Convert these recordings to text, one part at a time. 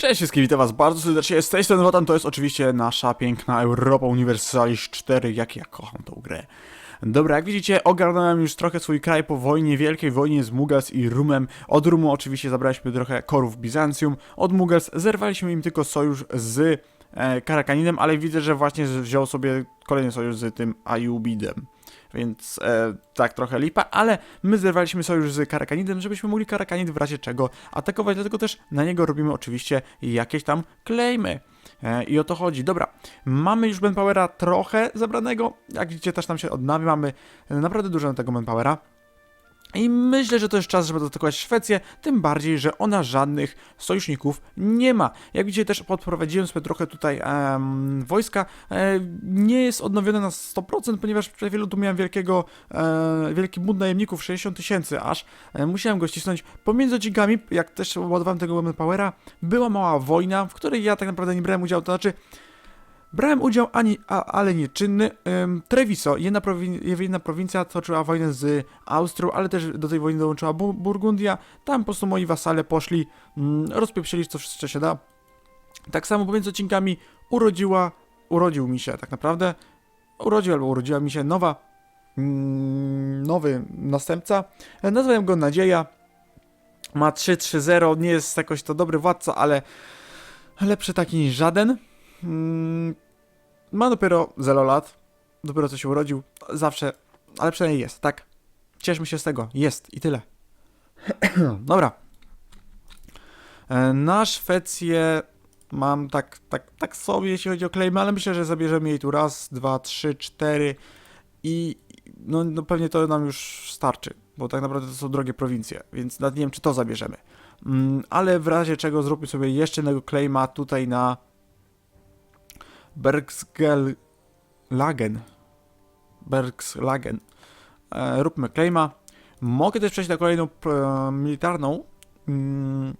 Cześć wszystkim, witam was bardzo serdecznie, z tej strony Wotan, to jest oczywiście nasza piękna Europa Universalis 4, jak ja kocham tą grę. Dobra, jak widzicie, ogarnąłem już trochę swój kraj po wojnie, wielkiej wojnie z Mugas i Rumem. Od Rumu oczywiście zabraliśmy trochę korów Bizancjum, od Mugas zerwaliśmy im tylko sojusz z e, Karakaninem, ale widzę, że właśnie wziął sobie kolejny sojusz z tym Ayubidem. Więc e, tak trochę lipa, ale my zerwaliśmy sojusz z Karakanidem, żebyśmy mogli Karakanid w razie czego atakować, dlatego też na niego robimy oczywiście jakieś tam claimy. E, I o to chodzi. Dobra, mamy już manpowera trochę zebranego, jak widzicie też nam się odnawia, mamy naprawdę dużo tego manpowera. I myślę, że to jest czas, żeby zaatakować Szwecję, tym bardziej, że ona żadnych sojuszników nie ma. Jak widzicie, też podprowadziłem sobie trochę tutaj em, wojska. E, nie jest odnowione na 100%, ponieważ przed chwilą tu miałem wielkiego, e, wielki bunt najemników, 60 tysięcy aż. E, musiałem go ścisnąć pomiędzy odcinkami, jak też ładowałem tego Powera. Była mała wojna, w której ja tak naprawdę nie brałem udziału, to znaczy Brałem udział, ani, a, ale nieczynny. Ym, Treviso, jedna, prowin jedna prowincja, toczyła wojnę z Austrią, ale też do tej wojny dołączyła Bu Burgundia. Tam po prostu moi wasale poszli, mm, rozpieprzyli co wszystko się da. Tak samo pomiędzy odcinkami urodziła, urodził mi się tak naprawdę, urodził albo urodziła mi się nowa, mm, nowy następca. E, Nazwałem go Nadzieja. Ma 3-3-0, nie jest jakoś to dobry władca, ale lepszy taki niż żaden. Mm, ma dopiero 0 lat, dopiero co się urodził, zawsze, ale przynajmniej jest, tak. Cieszmy się z tego, jest i tyle. Dobra. E, Na Szwecję mam tak, tak, tak sobie, jeśli chodzi o claimy, ale myślę, że zabierzemy jej tu raz, dwa, trzy, cztery i no, no pewnie to nam już starczy, bo tak naprawdę to są drogie prowincje, więc nawet nie wiem, czy to zabierzemy. Mm, ale w razie czego zróbmy sobie jeszcze jednego claima tutaj na Bergsgelagen. Bergslagen. E, róbmy claima. Mogę też przejść na kolejną e, militarną mm,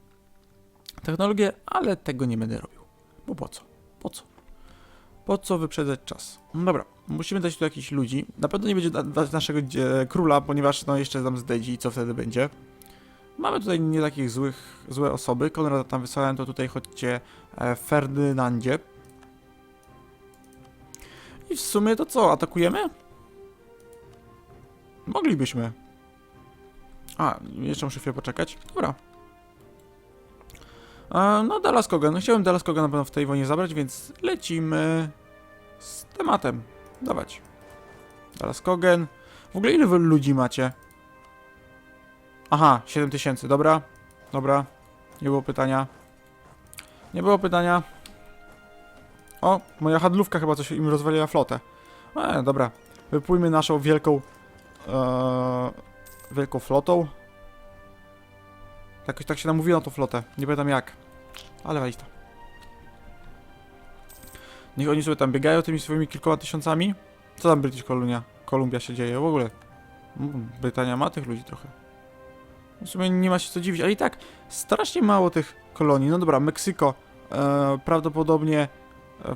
technologię, ale tego nie będę robił. Bo po co? Po co? Po co wyprzedzać czas? No dobra, musimy dać tu jakichś ludzi. Na pewno nie będzie da- dać naszego dzie- króla, ponieważ no jeszcze tam zdedzi i co wtedy będzie. Mamy tutaj nie takich złych, złe osoby. Konrada tam wysłałem, to tutaj chodźcie e, Ferdynandzie. I w sumie to co, atakujemy? Moglibyśmy. A, jeszcze muszę chwilę poczekać. Dobra. No, Dallas Kogan. No, chciałem Dallas Kogan na pewno w tej wojnie zabrać, więc lecimy z tematem. Dawać. Dallas Kogan. W ogóle ile ludzi macie? Aha, 7000, dobra. Dobra. Nie było pytania. Nie było pytania. O, moja handlówka chyba coś im rozwaliła flotę. E, dobra. Wypójmy naszą wielką... E, wielką flotą. Jakoś tak się namówiło na tą flotę. Nie pamiętam jak. Ale walić to. Niech oni sobie tam biegają tymi swoimi kilkoma tysiącami. Co tam British Columbia, Columbia się dzieje w ogóle? Mm, Brytania ma tych ludzi trochę. W sumie nie ma się co dziwić, ale i tak strasznie mało tych kolonii. No dobra, Meksyko e, prawdopodobnie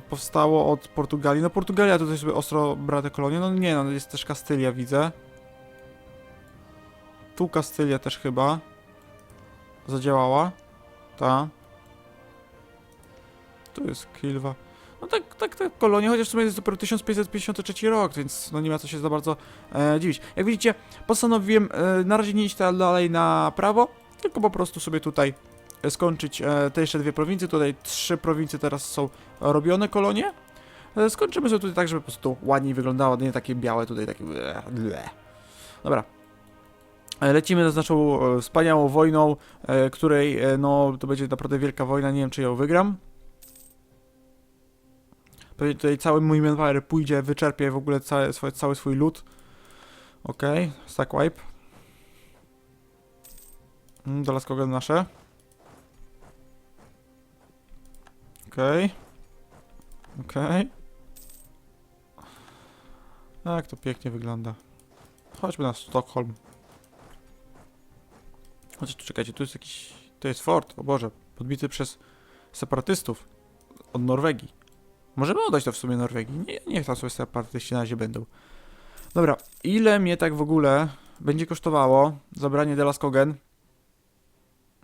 powstało od Portugalii. No Portugalia tutaj sobie ostro bra te kolonie. No nie, no jest też Kastylia, widzę. Tu Kastylia też chyba zadziałała. Ta. Tu jest Kilwa. No tak, tak, tak, kolonie, chociaż w sumie jest dopiero 1553 rok, więc no nie ma co się za bardzo e, dziwić. Jak widzicie, postanowiłem e, na razie nie iść dalej na prawo, tylko po prostu sobie tutaj e, skończyć e, te jeszcze dwie prowincje. Tutaj trzy prowincje teraz są robione kolonie. E, skończymy sobie tutaj tak, żeby po prostu ładniej wyglądało, nie takie białe tutaj, takie... Dobra. E, Lecimy z naszą wspaniałą wojną, której, no, to będzie naprawdę wielka wojna, nie wiem czy ją wygram. Pewnie tutaj cały mój manpower pójdzie, wyczerpie w ogóle cały swój, cały swój lód. Okej, okay. stack wipe. Mm, Do laskowe nasze. Okej. Okay. Okej. Okay. Jak to pięknie wygląda. Chodźmy na Stockholm. Chociaż tu czekajcie, tu jest jakiś... To jest fort, o Boże. Podbity przez separatystów od Norwegii. Możemy oddać to w sumie Norwegii. Nie, niech tam sobie separatyści na razie będą. Dobra, ile mnie tak w ogóle będzie kosztowało zabranie Delaskogen?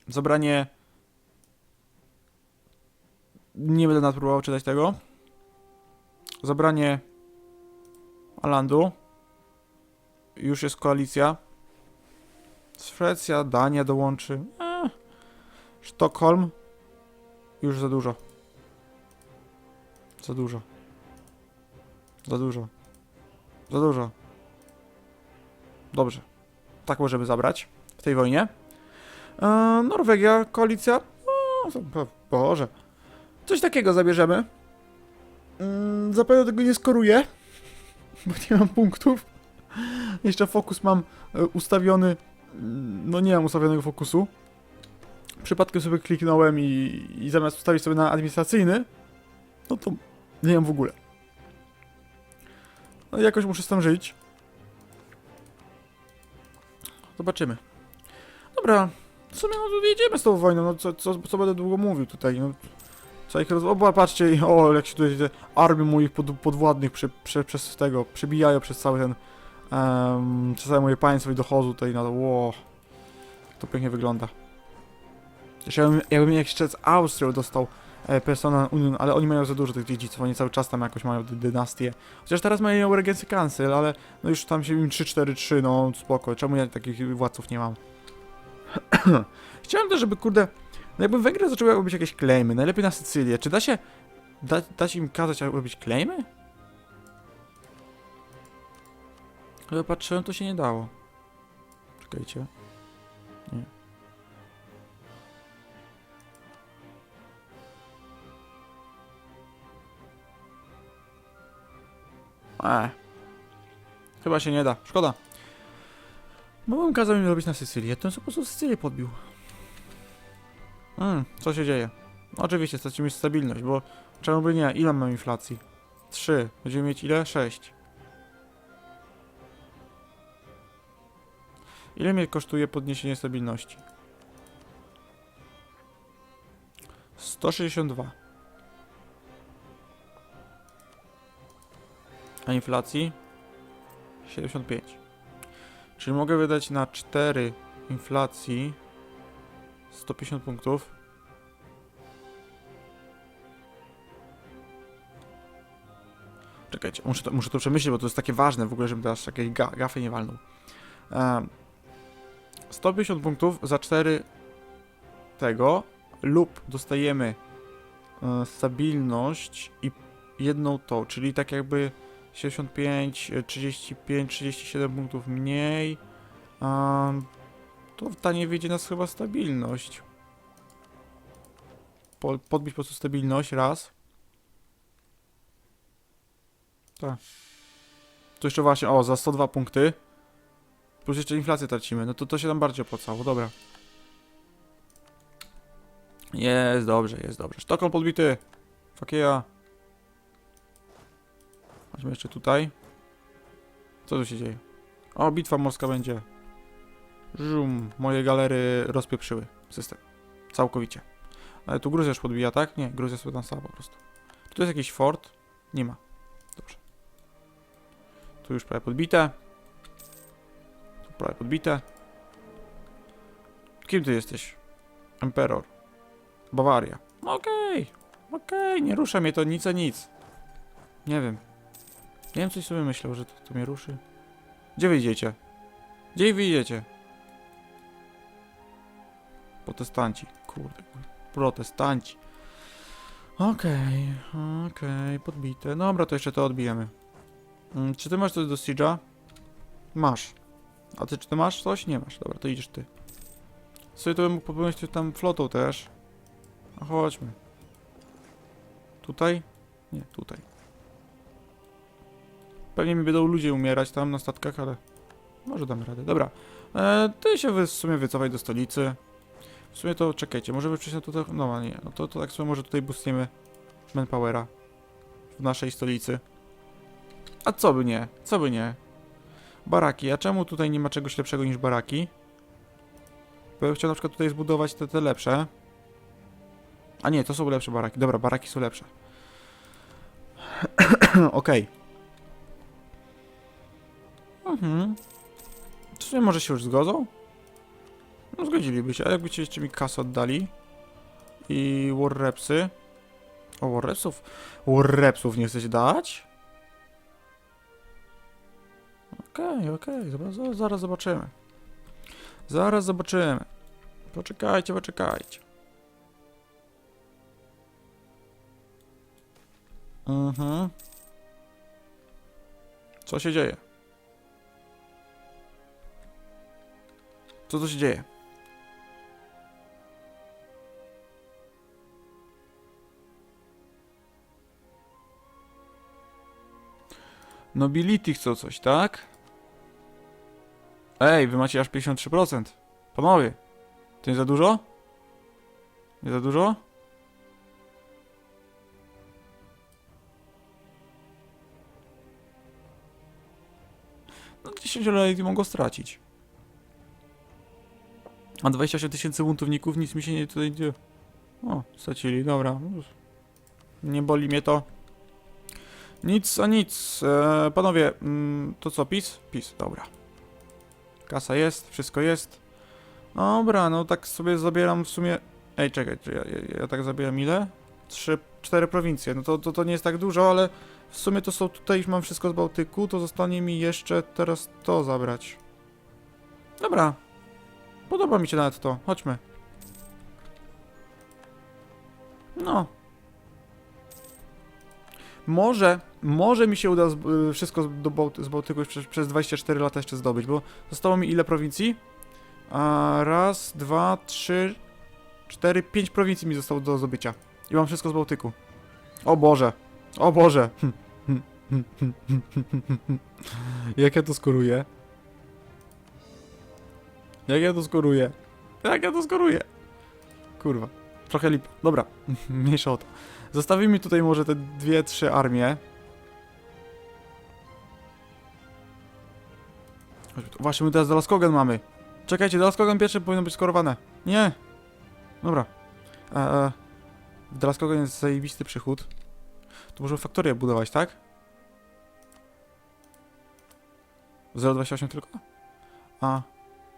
Zabranie nie będę nawet próbował czytać tego. Zabranie Alandu. Już jest koalicja. Szwecja, Dania dołączy. Eee. Sztokholm. Już za dużo. Za dużo. Za dużo. Za dużo. Dobrze. Tak możemy zabrać w tej wojnie. Eee, Norwegia, koalicja. O, Boże. Coś takiego zabierzemy. Mm, zapewne tego nie skoruję, bo nie mam punktów. Jeszcze fokus mam e, ustawiony. mm, No nie mam ustawionego fokusu. Przypadkiem sobie kliknąłem i, i zamiast ustawić sobie na administracyjny, no to nie mam w ogóle. No jakoś muszę z tym żyć. Zobaczymy. Dobra, w sumie no jedziemy z tą wojną, no co, co, co będę długo mówił tutaj, no. Co ich roz... O, bo patrzcie, o, jak się tutaj te armie moich pod, podwładnych prze, prze, przez tego, przebijają przez cały ten, um, przez całe moje państwo i dochodzą tutaj na to, ło. To pięknie wygląda. Jeszcze jakbym, jakbym jeszcze z Austrią dostał e, Persona Union, ale oni mają za dużo tych dziedzictw, oni cały czas tam jakoś mają dy- dynastię. Chociaż teraz mają Regency Council, ale no już tam się im 3-4-3, no spoko, czemu ja takich władców nie mam? Chciałem też, żeby kurde, no jakby Węgry zaczęły robić jakieś claimy, najlepiej na Sycylię. Czy da się, da, da się im kazać robić claimy? Ale patrzyłem, to się nie dało. Czekajcie. Nie. Eee. Chyba się nie da. Szkoda. Bym kazał im robić na Sycylię, to on po prostu Sycylię podbił. Mm, co się dzieje? Oczywiście, stracimy mieć stabilność, bo czemu by nie? Ile mamy inflacji? 3. Będziemy mieć ile? 6. Ile mnie kosztuje podniesienie stabilności? 162. A inflacji? 75. Czyli mogę wydać na 4 inflacji 150 punktów. Czekajcie, muszę to, muszę to przemyśleć, bo to jest takie ważne w ogóle, żebym teraz jakiejś ga, gafy nie walnął. Um, 150 punktów za 4 tego lub dostajemy e, stabilność i jedną to, czyli tak jakby 75, e, 35, 37 punktów mniej. Um, to taniej wyjdzie nas chyba stabilność. Po, podbić po prostu stabilność, raz. Tak. Tu jeszcze właśnie, o, za 102 punkty. Plus jeszcze inflację tracimy, no to to się nam bardziej opłacało, dobra. Jest dobrze, jest dobrze. Sztokholm podbity. Yeah. Chodźmy jeszcze tutaj. Co tu się dzieje? O, bitwa morska będzie. Żum, moje galery rozpieprzyły system. Całkowicie. Ale tu Gruzja już podbija, tak? Nie, Gruzja sobie tam stała po prostu. Czy tu jest jakiś fort? Nie ma. Dobrze. Tu już prawie podbite. Tu prawie podbite. Kim ty jesteś? Emperor. Bawaria. Okej. Okej, nie rusza mnie to nic a nic. Nie wiem. Nie wiem, coś sobie myślał, że to, to mnie ruszy. Gdzie wyjdziecie? Gdzie wy idziecie? Protestanci. Kurde. Protestanci. Okej, okej, podbite. Dobra, to jeszcze to odbijemy. Mm, czy ty masz coś do Siege'a? Masz. A ty, czy ty masz coś? Nie masz. Dobra, to idziesz ty. Sobie to bym mógł popłynąć tam flotą też. A chodźmy. Tutaj? Nie, tutaj. Pewnie mi będą ludzie umierać tam na statkach, ale może damy radę. Dobra. E, ty się w sumie wycofaj do stolicy. W sumie to czekajcie, może przejść na tutaj. No nie, no to, to tak sobie może tutaj boostniemy manpowera w naszej stolicy. A co by nie? Co by nie? Baraki. A czemu tutaj nie ma czegoś lepszego niż baraki? Bo ja chciał na przykład tutaj zbudować te, te lepsze. A nie, to są lepsze baraki. Dobra, baraki są lepsze. Okej. Mhm. W sumie może się już zgodzą? No zgodziliby się, a jakbyście jeszcze mi kasę oddali i war repsy. O, Warrepsów. Warrepsów nie chcecie dać? Okej, okej, zobacz- za- zaraz zobaczymy. Zaraz zobaczymy. Poczekajcie, poczekajcie. Mhm. Co się dzieje? Co tu się dzieje? Nobility chcą coś, tak? Ej, wy macie aż 53%. Panowie, to nie za dużo? Nie za dużo? No 10 loyalty mogą stracić. A 28 tysięcy buntowników, nic mi się nie tutaj. O, stracili, dobra. Nie boli mnie to. Nic a nic. E, panowie, mm, to co, PiS? PiS, dobra. Kasa jest, wszystko jest. Dobra, no tak sobie zabieram w sumie... Ej, czekaj, ja, ja, ja tak zabieram ile? Trzy, cztery prowincje. No to, to, to nie jest tak dużo, ale w sumie to są tutaj, już mam wszystko z Bałtyku, to zostanie mi jeszcze teraz to zabrać. Dobra. Podoba mi się nawet to. Chodźmy. No. Może, może mi się uda y, wszystko do Bałty, z Bałtyku przez, przez 24 lata jeszcze zdobyć, bo zostało mi ile prowincji? A, raz, dwa, trzy, cztery, pięć prowincji mi zostało do zdobycia. I mam wszystko z Bałtyku. O Boże. O Boże. Jak ja to skoruję? Jak ja to skoruję? Jak ja to skoruję? Kurwa. Trochę lip. Dobra, mniejsza o to. Zostawimy tutaj może te dwie, trzy armie. Właśnie, my teraz Dalaskogan mamy. Czekajcie, Dalaskogan pierwsze powinno być skorowane. Nie! Dobra. E, e. W Dalaskogan jest zajebisty przychód. To możemy faktorię budować, tak? 0,28 tylko? A,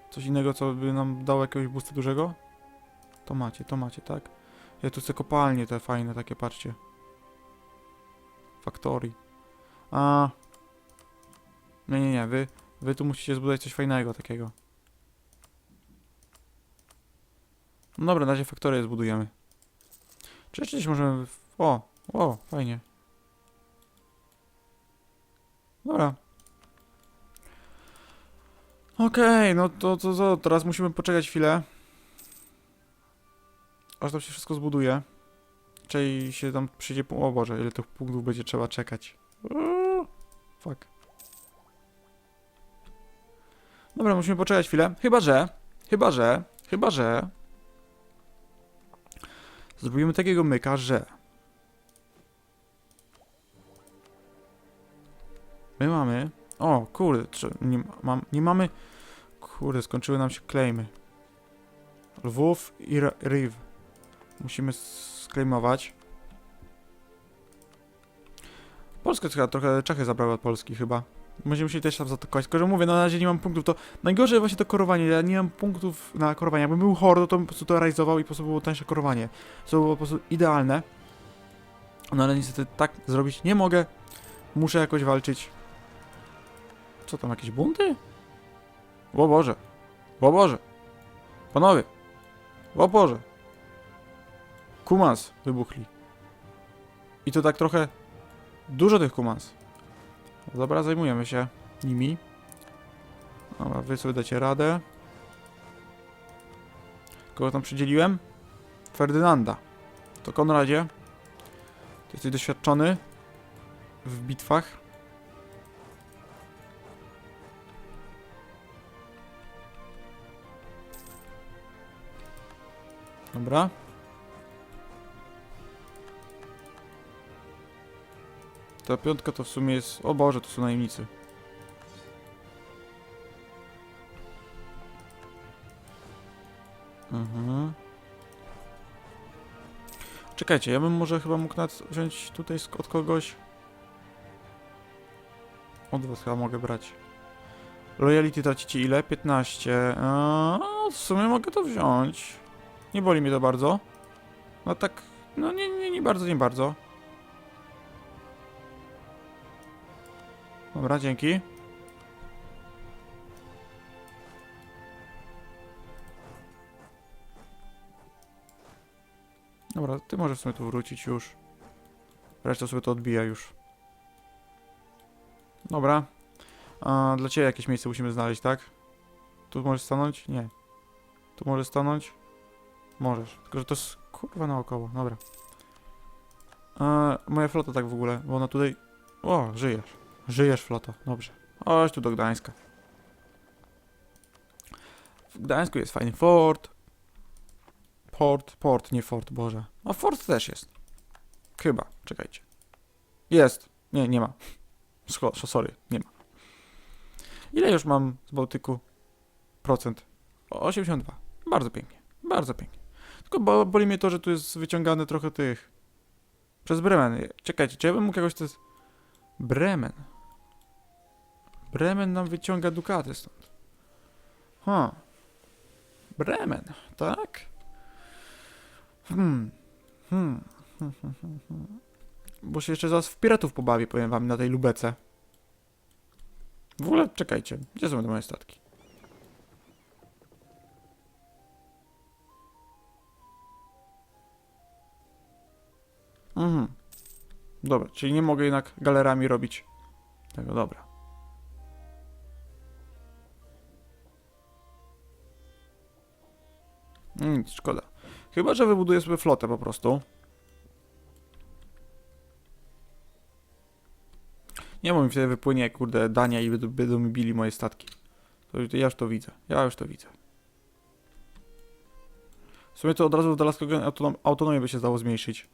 coś innego, co by nam dało jakiegoś boosta dużego? To macie, to macie, tak? Ja tu chcę kopalnie te fajne, takie, patrzcie. Factory. A. Nie, nie, nie, wy, wy tu musicie zbudować coś fajnego takiego. No dobra, na razie faktorię zbudujemy. Czy jeszcze gdzieś możemy... O, o, fajnie. Dobra. Okej, no to, to, to teraz musimy poczekać chwilę. Aż tam się wszystko zbuduje. Czyli się tam przyjdzie... O Boże, ile tych punktów będzie trzeba czekać. Fuck. Dobra, musimy poczekać chwilę. Chyba, że... Chyba, że... Chyba, że... Zrobimy takiego myka, że... My mamy... O, kurde, nie, mam, nie mamy... Kurde, skończyły nam się claimy. Lwów i Riv. Musimy sklejmować. Polska trochę Czechy zabrały od Polski chyba. Będziemy musieli też tam zaatakować. Tylko, że mówię, no na razie nie mam punktów. To najgorzej właśnie to korowanie. Ja nie mam punktów na korowanie. Jakbym był hordo, to bym po prostu to realizował i po prostu było tańsze korowanie. To było po prostu idealne. No ale niestety tak zrobić nie mogę. Muszę jakoś walczyć. Co tam, jakieś bunty? O Boże. O Boże. Panowie. O Boże. Kumans wybuchli. I to tak trochę dużo tych kumans. Dobra, zajmujemy się nimi. Dobra, wy sobie dacie radę. Kogo tam przydzieliłem? Ferdynanda. To Konradzie. Ty jesteś doświadczony w bitwach. Dobra. Ta piątka to w sumie jest... O Boże, to są najemnicy. Mhm. Czekajcie, ja bym może chyba mógł wziąć tutaj od kogoś... Od was chyba mogę brać. Loyalty tracicie ile? 15. A, w sumie mogę to wziąć. Nie boli mnie to bardzo. No tak No nie, nie, nie bardzo, nie bardzo. Dobra, dzięki. Dobra, ty możesz sobie tu wrócić już. Reszta sobie to odbija już. Dobra. A, dla ciebie jakieś miejsce musimy znaleźć, tak? Tu możesz stanąć? Nie. Tu możesz stanąć? Możesz. Tylko, że to jest kurwa naokoło. Dobra. A, moja flota tak w ogóle, bo ona tutaj... O, żyjesz. Żyjesz, floto. Dobrze. Chodź tu do Gdańska. W Gdańsku jest fajny fort. Port, port, nie fort, Boże. A fort też jest. Chyba, czekajcie. Jest. Nie, nie ma. Sorry, nie ma. Ile już mam z Bałtyku? Procent. O, 82. Bardzo pięknie. Bardzo pięknie. Tylko bo, boli mnie to, że tu jest wyciągane trochę tych... Przez Bremen. Czekajcie, czy ja bym mógł jakoś to... Bremen. Bremen nam wyciąga dukaty stąd. Ha. Bremen, tak? Hmm. Hmm. Hmm, hmm, hmm, hmm. Bo się jeszcze zaraz w piratów pobawię, powiem wam, na tej lubece. W ogóle, czekajcie, gdzie są te moje statki? Mhm. Dobra, czyli nie mogę jednak galerami robić tego, dobra. Nic, szkoda. Chyba, że wybuduję sobie flotę po prostu. Nie wiem, mi wtedy wypłynie, kurde, Dania i będą, mi bili moje statki. To, ja już to widzę. Ja już to widzę. W sumie to od razu w Dalaskiego autonom autonomię by się dało zmniejszyć.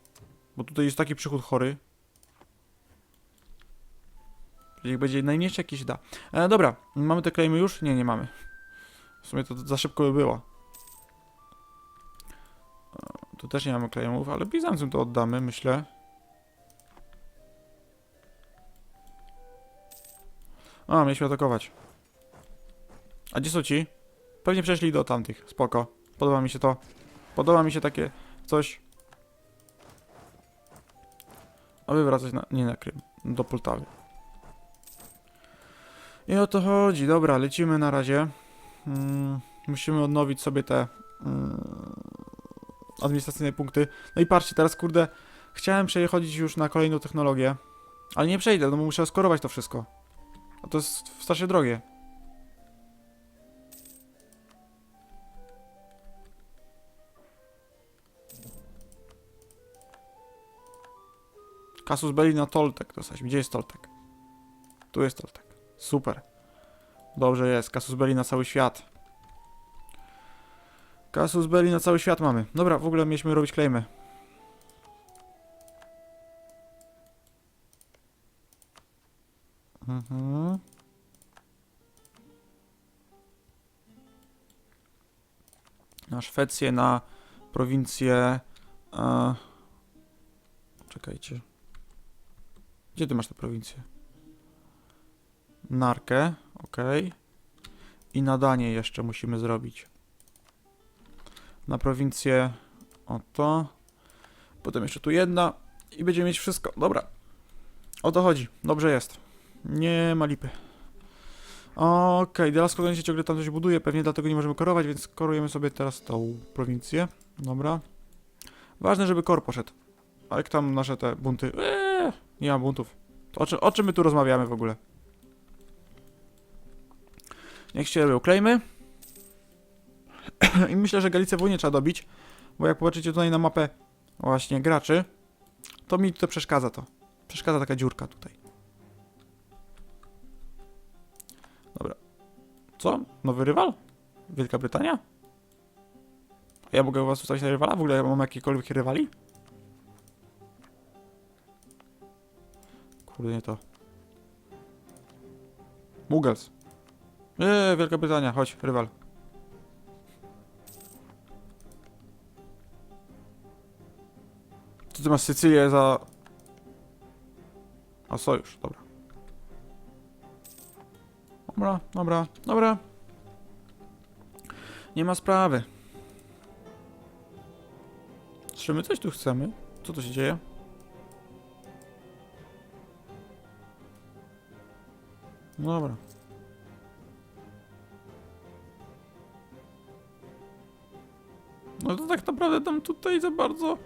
Bo tutaj jest taki przychód chory. Jak będzie najmniejszy jakiś da. E, dobra, mamy te klejmy już? Nie, nie mamy. W sumie to za szybko by było. Tu też nie mamy klejmów, ale Bizancjum to oddamy, myślę. A, mieliśmy atakować. A gdzie są ci? Pewnie przeszli do tamtych. Spoko. Podoba mi się to. Podoba mi się takie coś. Aby wracać na... nie na Krym. Do Poltawy. I o to chodzi. Dobra, lecimy na razie. Mm, musimy odnowić sobie te mm, administracyjne punkty. No i patrzcie, teraz kurde, chciałem przechodzić już na kolejną technologię, ale nie przejdę, no bo muszę skorować to wszystko. A to jest strasznie drogie. Kasus Belli na Toltek dostać. Gdzie jest Toltek? Tu jest Toltek. Super. Dobrze jest. Kasus Belli na cały świat. Kasus Belli na cały świat mamy. Dobra, w ogóle mieliśmy robić claimy. Mhm. Na Szwecję, na prowincję. E... Czekajcie. Gdzie ty masz tę prowincję? Narkę, ok. I nadanie jeszcze musimy zrobić. Na prowincję oto. Potem jeszcze tu jedna. I będziemy mieć wszystko. Dobra. O to chodzi. Dobrze jest. Nie ma lipy. Okej, okay, Delasko się ciągle tam coś buduje, pewnie dlatego nie możemy korować, więc korujemy sobie teraz tą prowincję. Dobra. Ważne, żeby kor poszedł. A jak tam nasze te bunty? Eee, nie ma buntów. O, czy, o czym my tu rozmawiamy w ogóle? Niech się robią. I myślę, że Galicę w wojnie trzeba dobić, bo jak popatrzycie tutaj na mapę właśnie graczy, to mi to przeszkadza to. Przeszkadza taka dziurka tutaj. Dobra. Co? Nowy rywal? Wielka Brytania? Ja mogę was ustawić na rywala? W ogóle ja mam jakiekolwiek rywali? Kurde, nie to. Muggles. Eee, Wielka Brytania, chodź, rywal. Ty masz Sycylię za... A sojusz, dobra. Dobra, dobra, dobra. Nie ma sprawy. Czy my coś tu chcemy? Co tu się dzieje? No dobra. No to tak naprawdę tam tutaj za bardzo...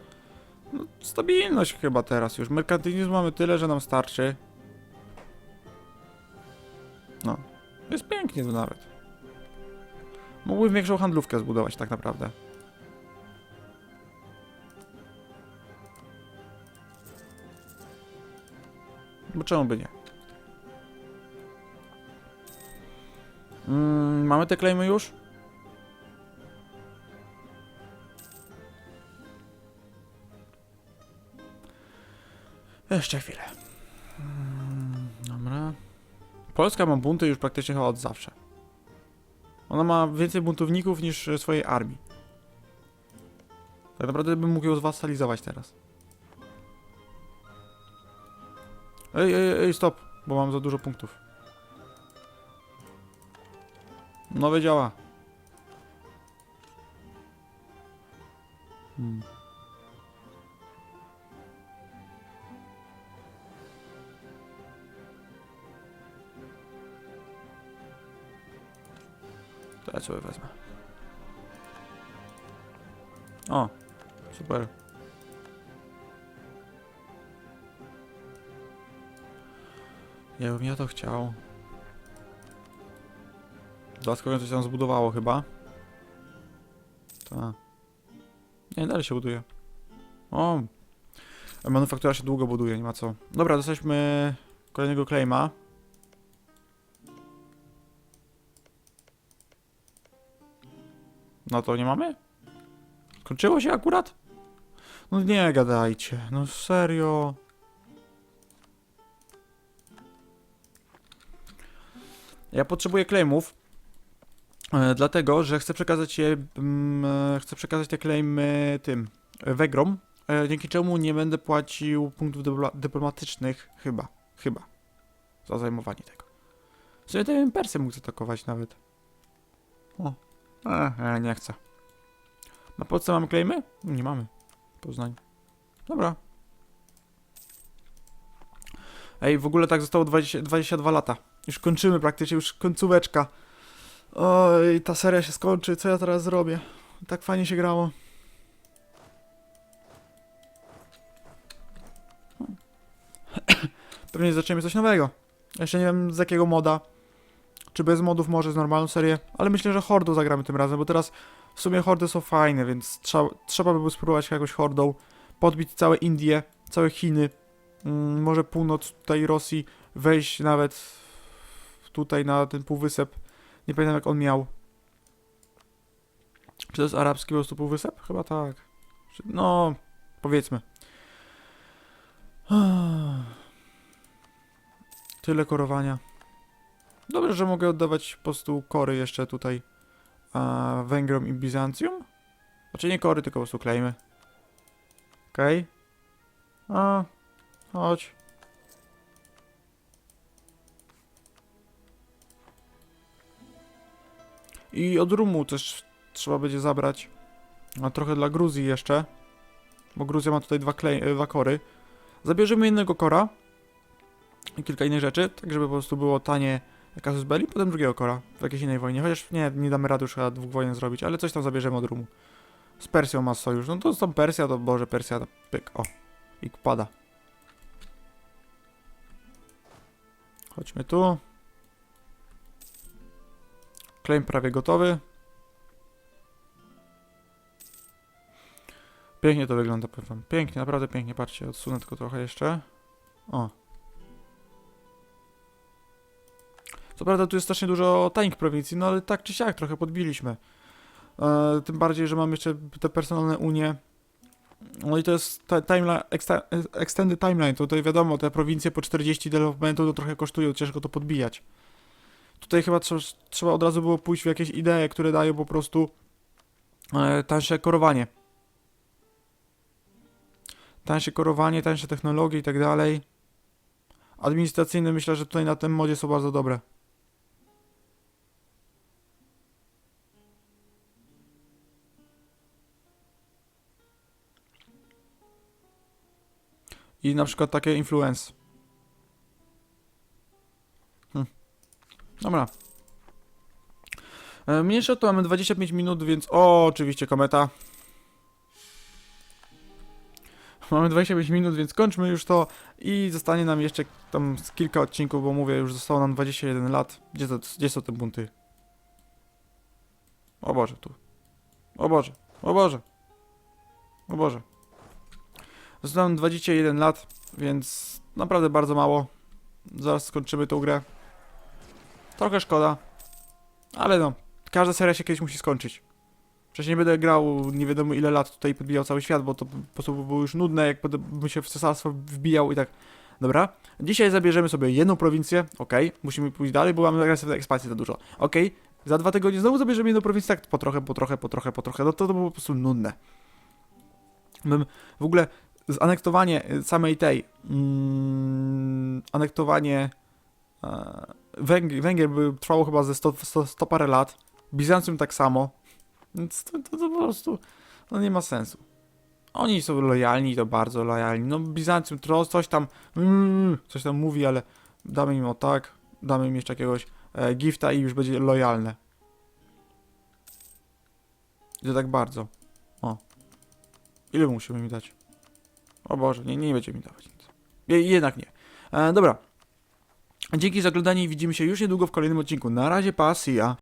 No, stabilność chyba teraz już. Merkantylizmu mamy tyle, że nam starczy. No. Jest pięknie tu nawet. Mógłby większą handlówkę zbudować tak naprawdę. Bo czemu by nie? Mm, mamy te klejmy już? Jeszcze chwilę. Mm, dobra. Polska ma bunty już praktycznie chyba od zawsze. Ona ma więcej buntowników niż swojej armii. Tak naprawdę bym mógł ją zwasalizować teraz. Ej, ej, ej, stop, bo mam za dużo punktów. Nowe działa. Hmm. To ja sobie wezmę. O, super. Ja bym ja to chciał. Dodatkowo coś tam zbudowało chyba. Tak. Nie, dalej się buduje. O! Manufaktura się długo buduje, nie ma co. Dobra, dostaliśmy kolejnego claima. No to nie mamy? Skończyło się akurat? No nie gadajcie, no serio. Ja potrzebuję claimów, e, dlatego, że chcę przekazać je, mm, e, chcę przekazać te claimy tym, e, Wegrom, dzięki czemu nie będę płacił punktów dyplomatycznych, chyba, chyba, za zajmowanie tego. W sumie bym Persję mógł zaatakować nawet. O, e, nie chcę. Na Polsce mamy claimy? Nie mamy. Poznań. Dobra. Ej, w ogóle tak zostało 20, 22 lata. Już kończymy praktycznie, już końcóweczka. Oj, ta seria się skończy, co ja teraz zrobię? Tak fajnie się grało. Pewnie zaczniemy coś nowego. Jeszcze nie wiem z jakiego moda. Czy bez modów może z normalną serię, ale myślę, że hordą zagramy tym razem, bo teraz w sumie hordy są fajne, więc trzeba, trzeba by było spróbować jakąś hordą podbić całe Indie, całe Chiny, mm, może północ tutaj Rosji, wejść nawet tutaj na ten półwysep. Nie pamiętam jak on miał. Czy to jest arabski po prostu półwysep? Chyba tak. No, powiedzmy. Tyle korowania. Dobrze, że mogę oddawać po prostu kory jeszcze tutaj a, Węgrom i Bizancjum. Znaczy nie kory, tylko po prostu klejmy. Okej. A, chodź. I od Rumu też trzeba będzie zabrać. A trochę dla Gruzji jeszcze. Bo Gruzja ma tutaj dwa, klej, e, dwa kory. Zabierzemy jednego kora. I kilka innych rzeczy, tak żeby po prostu było tanie Casus Belli, potem drugiego kora w jakiejś innej wojnie. Chociaż nie, nie damy rady już chyba dwóch wojen zrobić, ale coś tam zabierzemy od Rumu. Z Persją ma sojusz. No to z tą Persja, to Boże, Persja, to pyk, o. I pada. Chodźmy tu. Claim prawie gotowy. Pięknie to wygląda, powiem wam. Pięknie, naprawdę pięknie. Patrzcie, odsunę tylko trochę jeszcze. O. Co prawda tu jest strasznie dużo tanich prowincji, no ale tak czy siak trochę podbiliśmy. E, tym bardziej, że mamy jeszcze te personalne unie. No i to jest timeline, extended timeline, tutaj wiadomo, te prowincje po 40 developmentu to trochę kosztują, ciężko to podbijać. Tutaj chyba trzeba, trzeba od razu było pójść w jakieś idee, które dają po prostu e, tańsze korowanie. Tańsze korowanie, tańsze technologie i tak dalej. Administracyjne myślę, że tutaj na tym modzie są bardzo dobre. I na przykład takie influence. Hm. Dobra. E, Mniejsza to mamy 25 minut, więc o, oczywiście kometa. Mamy 25 minut, więc kończmy już to i zostanie nam jeszcze tam kilka odcinków, bo mówię, już zostało nam 21 lat. Gdzie, to, gdzie są te bunty? O Boże, tu. O Boże, o Boże. O Boże. Zostało nam 21 lat, więc naprawdę bardzo mało. Zaraz skończymy tą grę. Trochę szkoda, ale no, każda seria się kiedyś musi skończyć. Przecież nie będę grał nie wiadomo ile lat tutaj podbijał cały świat, bo to po prostu by było już nudne, jak bym się w cesarstwo wbijał i tak. Dobra. Dzisiaj zabierzemy sobie jedną prowincję, okej. Musimy pójść dalej, bo mamy agresywne ekspansje za dużo. Okej. Za dwa tygodnie znowu zabierzemy jedną prowincję, tak po trochę, po trochę, po trochę, po trochę. No to, to było po prostu nudne. Bym w ogóle zanektowanie y, samej tej, mm, anektowanie e, Węgier, Węgier by trwało chyba ze 100, 100, 100 parę lat, Bizancjum tak samo, więc to, to, to po prostu no nie ma sensu. Oni są lojalni, to bardzo lojalni. No Bizancjum tro, coś tam, mm, coś tam mówi, ale damy im o tak, damy im jeszcze jakiegoś e, gifta i już będzie lojalne. I to tak bardzo. O. Ile musimy mi dać? O Boże, nie, nie będzie mi dawać nic. Je, jednak nie. E, dobra. Dzięki za oglądanie i widzimy się już niedługo w kolejnym odcinku. Na razie, pa, see ya.